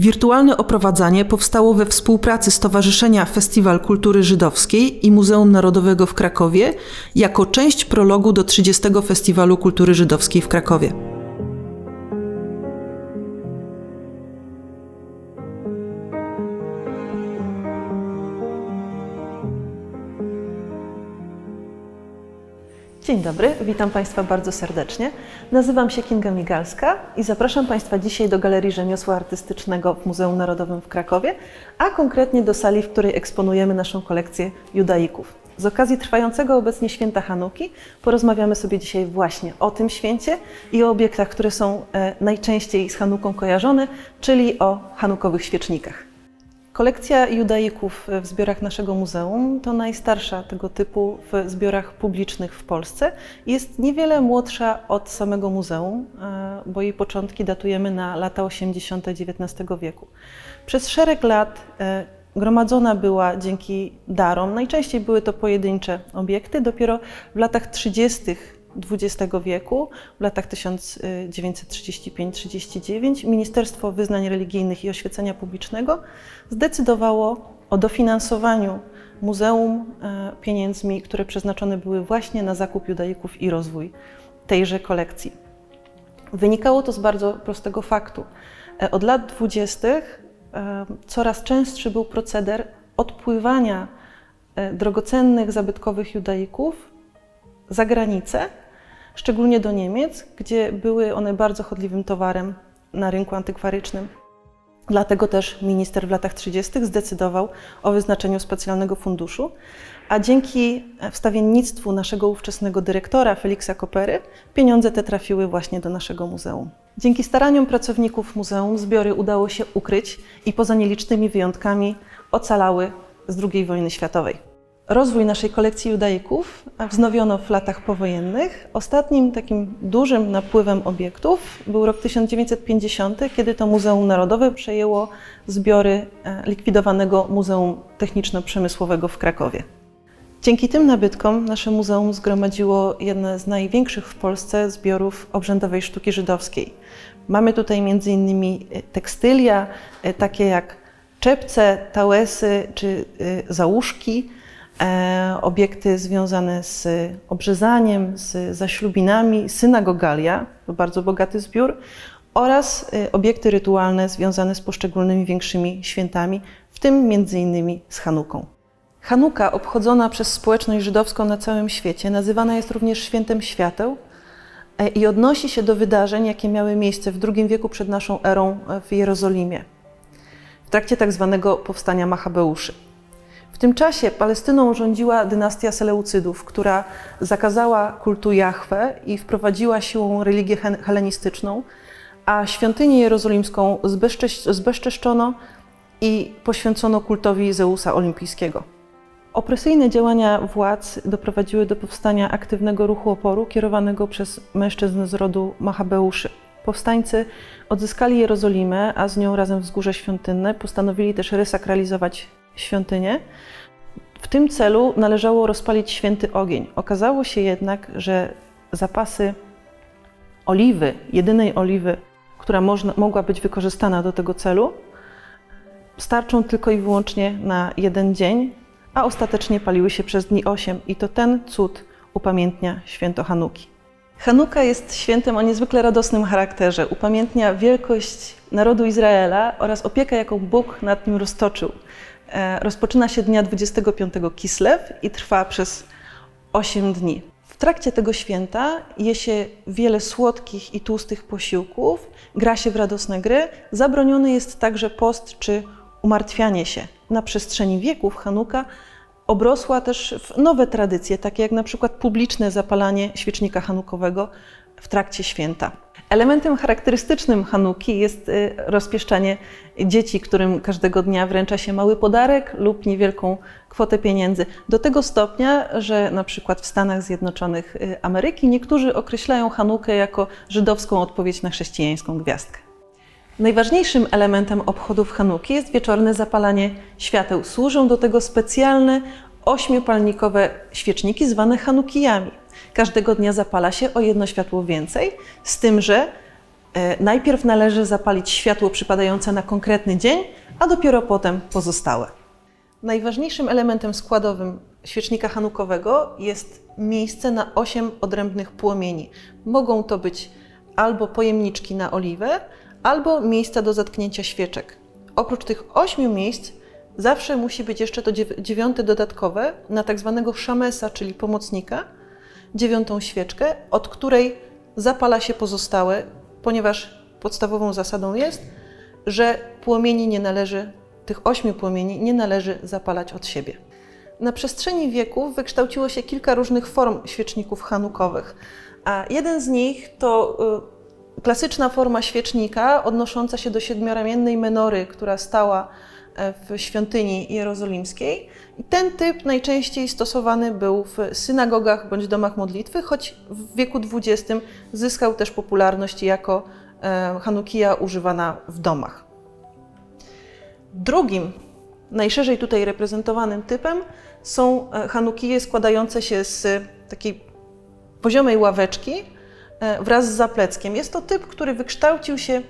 Wirtualne oprowadzanie powstało we współpracy Stowarzyszenia Festiwal Kultury Żydowskiej i Muzeum Narodowego w Krakowie jako część prologu do 30. Festiwalu Kultury Żydowskiej w Krakowie. Dzień dobry, witam Państwa bardzo serdecznie. Nazywam się Kinga Migalska i zapraszam Państwa dzisiaj do Galerii Rzemiosła Artystycznego w Muzeum Narodowym w Krakowie, a konkretnie do sali, w której eksponujemy naszą kolekcję judaików. Z okazji trwającego obecnie święta Hanuki porozmawiamy sobie dzisiaj właśnie o tym święcie i o obiektach, które są e, najczęściej z Hanuką kojarzone, czyli o hanukowych świecznikach. Kolekcja judaików w zbiorach naszego muzeum to najstarsza tego typu w zbiorach publicznych w Polsce. Jest niewiele młodsza od samego muzeum, e, bo jej początki datujemy na lata 80. XIX wieku. Przez szereg lat e, gromadzona była dzięki darom. Najczęściej były to pojedyncze obiekty. Dopiero w latach 30. XX wieku, w latach 1935-39, Ministerstwo Wyznań Religijnych i Oświecenia Publicznego zdecydowało o dofinansowaniu muzeum e, pieniędzmi, które przeznaczone były właśnie na zakup judaików i rozwój tejże kolekcji. Wynikało to z bardzo prostego faktu. E, od lat 20. E, coraz częstszy był proceder odpływania drogocennych, zabytkowych judaików za granicę, szczególnie do Niemiec, gdzie były one bardzo chodliwym towarem na rynku antykwarycznym. Dlatego też minister w latach 30. zdecydował o wyznaczeniu specjalnego funduszu, a dzięki wstawiennictwu naszego ówczesnego dyrektora Feliksa Kopery pieniądze te trafiły właśnie do naszego muzeum. Dzięki staraniom pracowników muzeum zbiory udało się ukryć i poza nielicznymi wyjątkami ocalały z II wojny światowej. Rozwój naszej kolekcji judaików wznowiono w latach powojennych. Ostatnim takim dużym napływem obiektów był rok 1950, kiedy to Muzeum Narodowe przejęło zbiory e, likwidowanego Muzeum Techniczno-Przemysłowego w Krakowie. Dzięki tym nabytkom nasze muzeum zgromadziło jedne z największych w Polsce zbiorów obrzędowej sztuki żydowskiej. Mamy tutaj m.in. E, tekstylia, e, takie jak czepce, tałesy czy załóżki, E, obiekty związane z obrzezaniem, z zaślubinami, synagogalia, to bardzo bogaty zbiór, oraz e, obiekty rytualne związane z poszczególnymi większymi świętami, w tym między innymi z Hanuką. Hanuka, obchodzona przez społeczność żydowską na całym świecie, nazywana jest również świętem świateł e, i odnosi się do wydarzeń, jakie miały miejsce w II wieku przed naszą erą w Jerozolimie, w trakcie tak zwanego powstania Machabeuszy. Tym czasie Palestyną rządziła dynastia Seleucydów, która zakazała kultu Jahwe i wprowadziła siłą religię helenistyczną, a świątynię jerozolimską zbezczeszczono i poświęcono kultowi Zeusa Olimpijskiego. Opresyjne działania władz doprowadziły do powstania aktywnego ruchu oporu kierowanego przez mężczyzn z rodu Machabeuszy. Powstańcy odzyskali Jerozolimę, a z nią razem wzgórze świątynne. Postanowili też resakralizować świątynię. W tym celu należało rozpalić święty ogień. Okazało się jednak, że zapasy oliwy, jedynej oliwy, która można, mogła być wykorzystana do tego celu, starczą tylko i wyłącznie na jeden dzień, a ostatecznie paliły się przez dni osiem i to ten cud upamiętnia święto Hanuki. Hanuka jest świętem o niezwykle radosnym charakterze. Upamiętnia wielkość narodu Izraela oraz opiekę, jaką Bóg nad nim roztoczył. E, rozpoczyna się dnia 25 Kislew i trwa przez 8 dni. W trakcie tego święta je się wiele słodkich i tłustych posiłków, gra się w radosne gry. Zabroniony jest także post czy umartwianie się. Na przestrzeni wieków Hanuka obrosła też w nowe tradycje, takie jak na przykład publiczne zapalanie świecznika hanukowego w trakcie święta. Elementem charakterystycznym Hanuki jest y, rozpieszczanie dzieci, którym każdego dnia wręcza się mały podarek lub niewielką kwotę pieniędzy. Do tego stopnia, że na przykład w Stanach Zjednoczonych y, Ameryki niektórzy określają Hanukę jako żydowską odpowiedź na chrześcijańską gwiazdkę. Najważniejszym elementem obchodów Hanuki jest wieczorne zapalanie świateł. Służą do tego specjalne ośmiopalnikowe świeczniki zwane Hanukijami. Każdego dnia zapala się o jedno światło więcej, z tym, że najpierw należy zapalić światło przypadające na konkretny dzień, a dopiero potem pozostałe. Najważniejszym elementem składowym świecznika hanukowego jest miejsce na osiem odrębnych płomieni. Mogą to być albo pojemniczki na oliwę, albo miejsca do zatknięcia świeczek. Oprócz tych ośmiu miejsc zawsze musi być jeszcze to dziewiąte dodatkowe na tak zwanego szamesa, czyli pomocnika, dziewiątą świeczkę, od której zapala się pozostałe, ponieważ podstawową zasadą jest, że płomieni nie należy, tych ośmiu płomieni nie należy zapalać od siebie. Na przestrzeni wieków wykształciło się kilka różnych form świeczników hanukowych, a jeden z nich to y, klasyczna forma świecznika odnosząca się do siedmioramiennej menory, która stała w świątyni jerozolimskiej. Ten typ najczęściej stosowany był w synagogach bądź domach modlitwy, choć w wieku XX zyskał też popularność jako e, hanukija używana w domach. Drugim, najszerzej tutaj reprezentowanym typem są e, hanukije składające się z takiej poziomej ławeczki e, wraz z zapleckiem. Jest to typ, który wykształcił się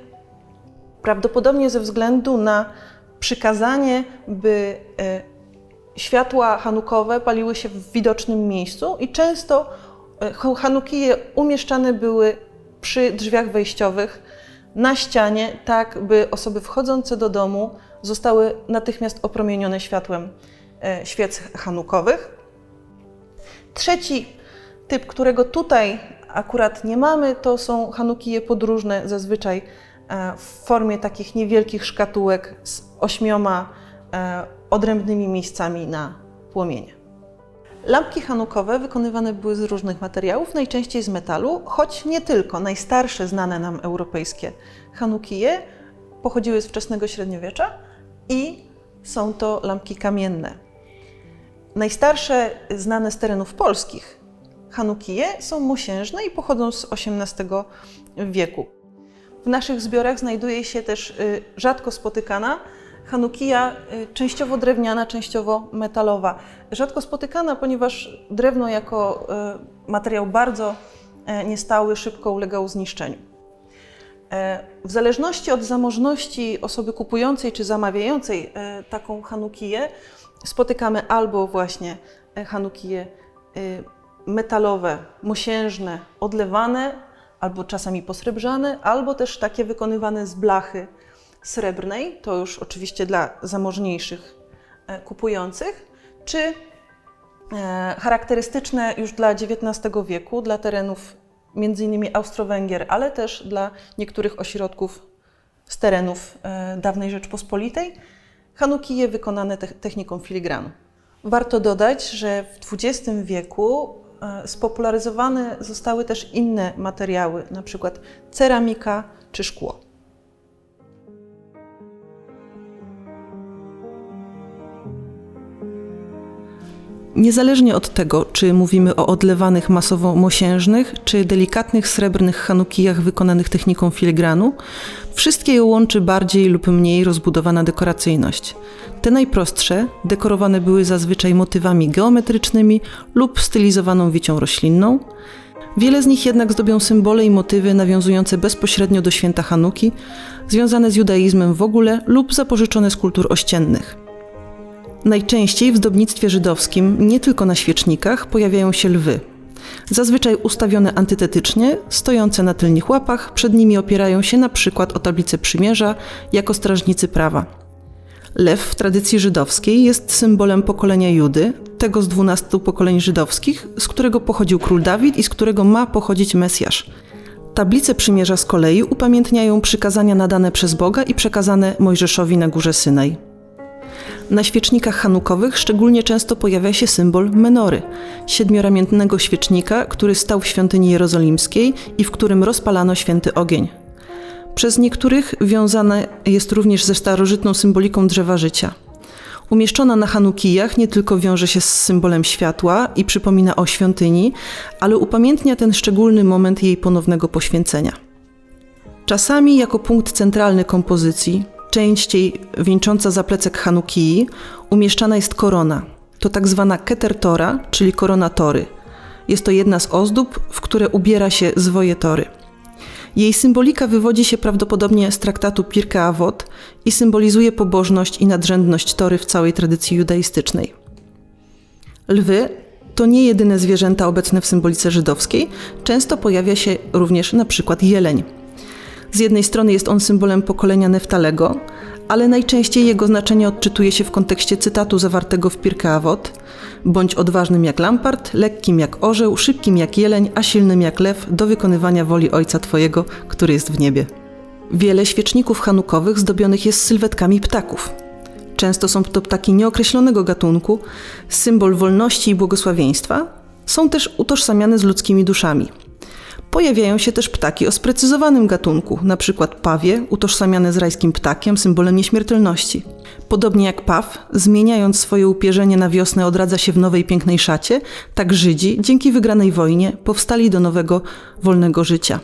prawdopodobnie ze względu na przykazanie, by e, światła hanukowe paliły się w widocznym miejscu i często hanukije umieszczane były przy drzwiach wejściowych na ścianie, tak by osoby wchodzące do domu zostały natychmiast opromienione światłem E, świec hanukowych. Trzeci typ, którego tutaj akurat nie mamy, to są hanukije podróżne, zazwyczaj e, w formie takich niewielkich szkatułek z ośmioma e, odrębnymi miejscami na płomienie. Lampki hanukowe wykonywane były z różnych materiałów, najczęściej z metalu, choć nie tylko. Najstarsze znane nam europejskie hanukije pochodziły z wczesnego średniowiecza i są to lampki kamienne. Najstarsze znane z terenów polskich Hanukije są mosiężne i pochodzą z XVIII wieku. W naszych zbiorach znajduje się też y, rzadko spotykana Hanukija, y, częściowo drewniana, częściowo metalowa. Rzadko spotykana, ponieważ drewno jako y, materiał bardzo niestały szybko ulegał zniszczeniu. W zależności od zamożności osoby kupującej czy zamawiającej taką Hanukiję, spotykamy albo właśnie e, hanukije e, metalowe, mosiężne, odlewane, albo czasami posrebrzane, albo też takie wykonywane z blachy srebrnej, to już oczywiście dla zamożniejszych e, kupujących, czy charakterystyczne już dla XIX wieku, dla terenów m.in. Austro-Węgier, ale też dla niektórych ośrodków z terenów dawnej Rzeczpospolitej, Hanukije wykonane techniką filigranu. Warto dodać, że w XX wieku e, spopularyzowane zostały też inne materiały, np. ceramika czy szkło. Niezależnie od tego, czy mówimy o odlewanych masowo mosiężnych, czy delikatnych srebrnych hanukijach wykonanych techniką filigranu, wszystkie je łączy bardziej lub mniej rozbudowana dekoracyjność. Te najprostsze dekorowane były zazwyczaj motywami geometrycznymi lub stylizowaną wicią roślinną. Wiele z nich jednak zdobią symbole i motywy nawiązujące bezpośrednio do święta Hanuki, związane z judaizmem w ogóle lub zapożyczone z kultur ościennych. Najczęściej w zdobnictwie żydowskim, nie tylko na świecznikach, pojawiają się lwy. Zazwyczaj ustawione antytetycznie, stojące na tylnych łapach, przed nimi opierają się na przykład o tablicę przymierza jako strażnicy prawa. Lew w tradycji żydowskiej jest symbolem pokolenia Judy, tego z dwunastu pokoleń żydowskich, z którego pochodził król Dawid i z którego ma pochodzić Mesjasz. Tablice przymierza z kolei upamiętniają przykazania nadane przez Boga i przekazane Mojżeszowi na górze Synaj. Na świecznikach hanukowych szczególnie często pojawia się symbol menory, siedmioramiętnego świecznika, który stał w świątyni jerozolimskiej i w którym rozpalano święty ogień. Przez niektórych wiązane jest również ze starożytną symboliką drzewa życia. Umieszczona na Hanukijach nie tylko wiąże się z symbolem światła i przypomina o świątyni, ale upamiętnia ten szczególny moment jej ponownego poświęcenia. Czasami jako punkt centralny kompozycji częściej wieńcząca zaplecek Hanukii, umieszczana jest korona. To tak zwana ketertora, czyli korona tory. Jest to jedna z ozdób, w które ubiera się zwoje tory. Jej symbolika wywodzi się prawdopodobnie z traktatu Pirkei Avot i symbolizuje pobożność i nadrzędność Tory w całej tradycji judaistycznej. Lwy to nie jedyne zwierzęta obecne w symbolice żydowskiej, często pojawia się również na przykład jeleń. Z jednej strony jest on symbolem pokolenia Neftalego, ale najczęściej jego znaczenie odczytuje się w kontekście cytatu zawartego w Pirkei Avot, bądź odważnym jak lampart, lekkim jak orzeł, szybkim jak jeleń, a silnym jak lew do wykonywania woli Ojca Twojego, który jest w niebie. Wiele świeczników hanukowych zdobionych jest sylwetkami ptaków. Często są to ptaki nieokreślonego gatunku, symbol wolności i błogosławieństwa. Są też utożsamiane z ludzkimi duszami. Pojawiają się też ptaki o sprecyzowanym gatunku, np. pawie, utożsamiane z rajskim ptakiem, symbolem nieśmiertelności. Podobnie jak paw, zmieniając swoje upierzenie na wiosnę, odradza się w nowej pięknej szacie, tak Żydzi, dzięki wygranej wojnie, powstali do nowego, wolnego życia.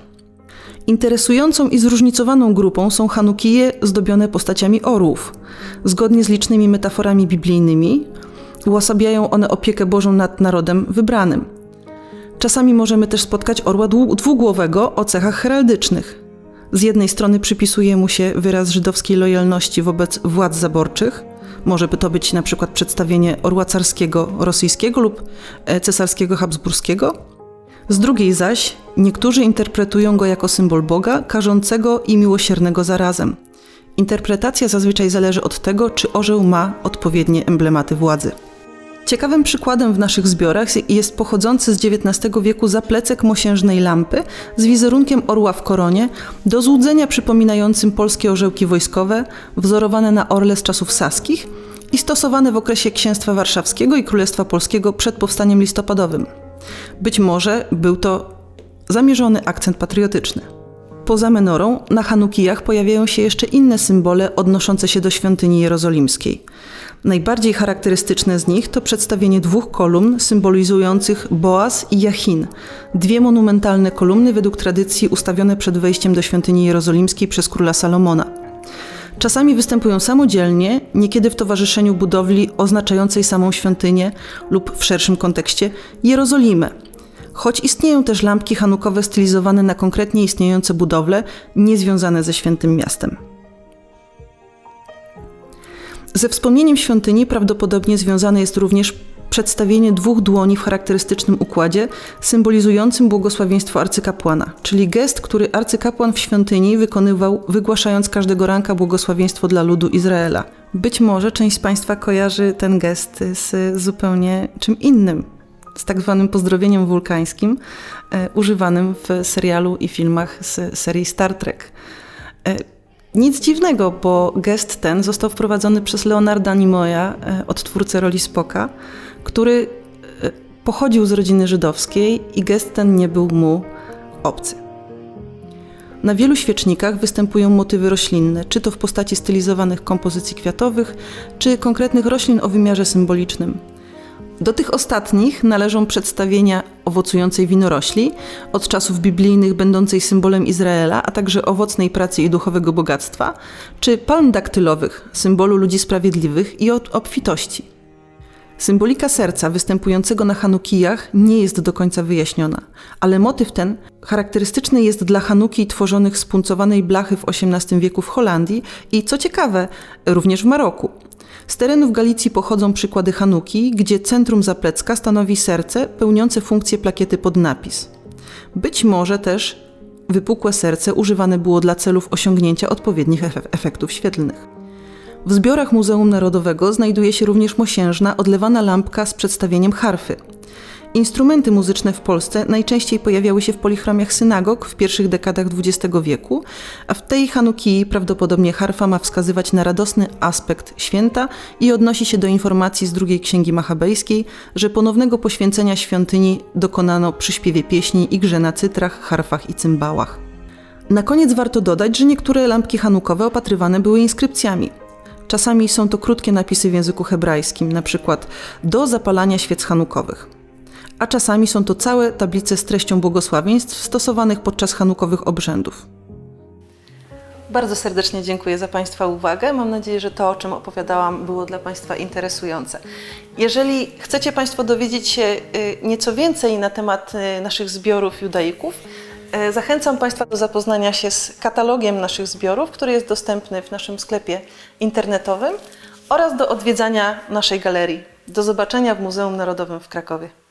Interesującą i zróżnicowaną grupą są Hanukije zdobione postaciami orłów. Zgodnie z licznymi metaforami biblijnymi, uosabiają one opiekę Bożą nad narodem wybranym. Czasami możemy też spotkać orła dwugłowego o cechach heraldycznych. Z jednej strony przypisuje mu się wyraz żydowskiej lojalności wobec władz zaborczych. Może by to być na przykład przedstawienie orła carskiego rosyjskiego lub e, cesarskiego habsburskiego. Z drugiej zaś niektórzy interpretują go jako symbol Boga, karzącego i miłosiernego zarazem. Interpretacja zazwyczaj zależy od tego, czy orzeł ma odpowiednie emblematy władzy. Ciekawym przykładem w naszych zbiorach jest pochodzący z XIX wieku zaplecek mosiężnej lampy z wizerunkiem orła w koronie, do złudzenia przypominającym polskie orzełki wojskowe, wzorowane na orle z czasów saskich i stosowane w okresie Księstwa Warszawskiego i Królestwa Polskiego przed powstaniem listopadowym. Być może był to zamierzony akcent patriotyczny. Poza menorą, na Hanukijach pojawiają się jeszcze inne symbole odnoszące się do świątyni jerozolimskiej. Najbardziej charakterystyczne z nich to przedstawienie dwóch kolumn symbolizujących Boaz i Jachin, dwie monumentalne kolumny według tradycji ustawione przed wejściem do świątyni jerozolimskiej przez króla Salomona. Czasami występują samodzielnie, niekiedy w towarzyszeniu budowli oznaczającej samą świątynię lub w szerszym kontekście Jerozolimę. Choć istnieją też lampki hanukowe stylizowane na konkretnie istniejące budowle, niezwiązane ze świętym miastem. Ze wspomnieniem świątyni prawdopodobnie związane jest również przedstawienie dwóch dłoni w charakterystycznym układzie, symbolizującym błogosławieństwo arcykapłana, czyli gest, który arcykapłan w świątyni wykonywał, wygłaszając każdego ranka błogosławieństwo dla ludu Izraela. Być może część z Państwa kojarzy ten gest z zupełnie czym innym, z tak zwanym pozdrowieniem wulkańskim, e, używanym w serialu i filmach z serii Star Trek. E, nic dziwnego, bo gest ten został wprowadzony przez Leonarda Nimoya, e, odtwórcę roli Spoka, który e, pochodził z rodziny żydowskiej i gest ten nie był mu obcy. Na wielu świecznikach występują motywy roślinne, czy to w postaci stylizowanych kompozycji kwiatowych, czy konkretnych roślin o wymiarze symbolicznym. Do tych ostatnich należą przedstawienia owocującej winorośli, od czasów biblijnych będącej symbolem Izraela, a także owocnej pracy i duchowego bogactwa, czy palm daktylowych, symbolu ludzi sprawiedliwych i obfitości. Symbolika serca występującego na Hanukijach nie jest do końca wyjaśniona, ale motyw ten charakterystyczny jest dla Hanuki tworzonych z puncowanej blachy w XVIII wieku w Holandii i, co ciekawe, również w Maroku. Z terenów Galicji pochodzą przykłady Hanuki, gdzie centrum zaplecka stanowi serce pełniące funkcję plakiety pod napis. Być może też wypukłe serce używane było dla celów osiągnięcia odpowiednich efektów świetlnych. W zbiorach Muzeum Narodowego znajduje się również mosiężna, odlewana lampka z przedstawieniem harfy. Instrumenty muzyczne w Polsce najczęściej pojawiały się w polichromiach synagog w pierwszych dekadach XX wieku, a w tej Hanukii prawdopodobnie harfa ma wskazywać na radosny aspekt święta i odnosi się do informacji z drugiej księgi machabejskiej, że ponownego poświęcenia świątyni dokonano przy śpiewie pieśni i grze na cytrach, harfach i cymbałach. Na koniec warto dodać, że niektóre lampki hanukowe opatrywane były inskrypcjami. Czasami są to krótkie napisy w języku hebrajskim, przykład do zapalania świec hanukowych a czasami są to całe tablice z treścią błogosławieństw stosowanych podczas hanukowych obrzędów. Bardzo serdecznie dziękuję za Państwa uwagę. Mam nadzieję, że to, o czym opowiadałam, było dla Państwa interesujące. Jeżeli chcecie Państwo dowiedzieć się y, nieco więcej na temat y, naszych zbiorów judaików, E, Zachęcam Państwa do zapoznania się z katalogiem naszych zbiorów, który jest dostępny w naszym sklepie internetowym oraz do odwiedzania naszej galerii. Do zobaczenia w Muzeum Narodowym w Krakowie.